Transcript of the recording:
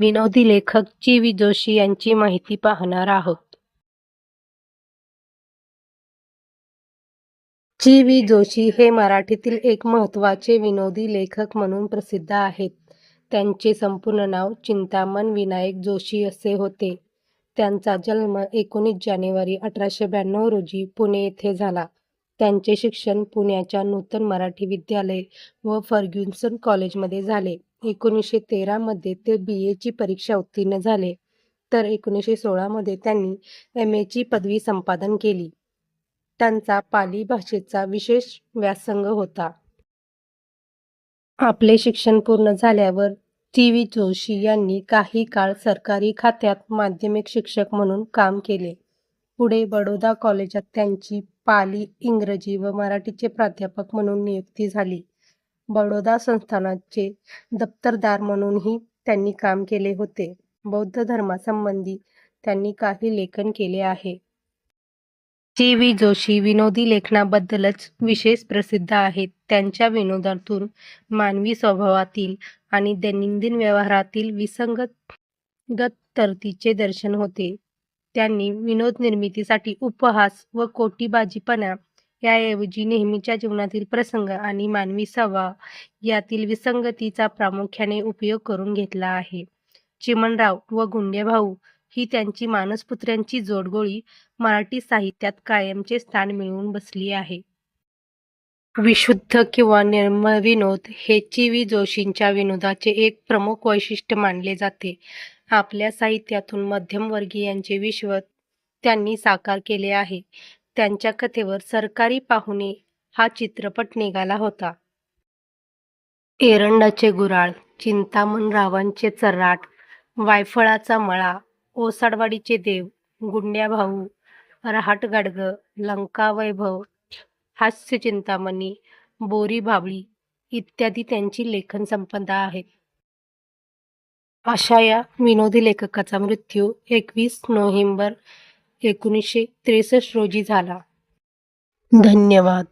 विनोदी लेखक ची वी जोशी यांची माहिती पाहणार आहोत. ची. वी जोशी हे मराठीतील एक महत्त्वाचे विनोदी लेखक म्हणून प्रसिद्ध आहेत. त्यांचे संपूर्ण नाव चिंतामण विनायक जोशी असे होते. त्यांचा जन्म एकोणीस जानेवारी अठराशे ब्याण्णव रोजी पुणे येथे झाला. त्यांचे शिक्षण पुण्याच्या नूतन मराठी विद्यालय व फर्ग्युसन कॉलेजमध्ये झाले. एकोणीसशे तेरामध्ये ते बी. एची परीक्षा उत्तीर्ण झाले, तर एकोणीसशे सोळामध्ये त्यांनी एम. एची पदवी संपादन केली. त्यांचा पाली भाषेचा विशेष व्यासंग होता. आपले शिक्षण पूर्ण झाल्यावर टी व्ही. जोशी यांनी काही काळ सरकारी खात्यात माध्यमिक शिक्षक म्हणून काम केले. पुढे बडोदा कॉलेजात त्यांची पाली, इंग्रजी व मराठीचे प्राध्यापक म्हणून नियुक्ती झाली. बडोदा संस्थानाचे दप्तरदार म्हणूनही त्यांनी काम केले होते. बौद्ध धर्मासंबंधी त्यांनी काही लेखन केले आहे. G V. जोशी विनोदी लेखनाबद्दलच विशेष प्रसिद्ध आहेत. त्यांच्या विनोदातून मानवी स्वभावातील आणि दैनंदिन व्यवहारातील विसंगत तरतीचे दर्शन होते. त्यांनी विनोद निर्मितीसाठी उपहास व कोटीबाजीपणा याऐवजी नेहमीच्या जीवनातील प्रसंग आणि मानवी स्वभाव यातील विसंगतीचा प्रामुख्याने उपयोग करून घेतला आहे. चिमणराव व गुंड्याभाऊ ही त्यांची मानसपुत्र्यांची जोडगोळी मराठी साहित्यात कायमचे स्थान मिळवून बसली आहे. विशुद्ध किंवा निर्मळ विनोद हे ची. व्ही. जोशींच्या विनोदाचे एक प्रमुख वैशिष्ट्य मानले जाते. आपल्या साहित्यातून मध्यमवर्गीयांचे विश्व त्यांनी साकार केले आहे. त्यांच्या कथेवर सरकारी पाहुणे हा चित्रपट निघाला होता. एरंडाचे गुराळ चिंतामणरावांचे चर्राट वायफळाचा मळा, ओसाडवाडीचे देव, गुंड्या भाऊ रहाट गाडग लंका वैभव हास्य चिंतामणी हास्यचिंतामणी, बोरीभाबळी इत्यादी त्यांची लेखनसंपदा आहे. अशा या विनोदी लेखकाचा मृत्यू एकवीस नोव्हेंबर एकोणीसशे त्रेसष्ट रोजी झाला. धन्यवाद.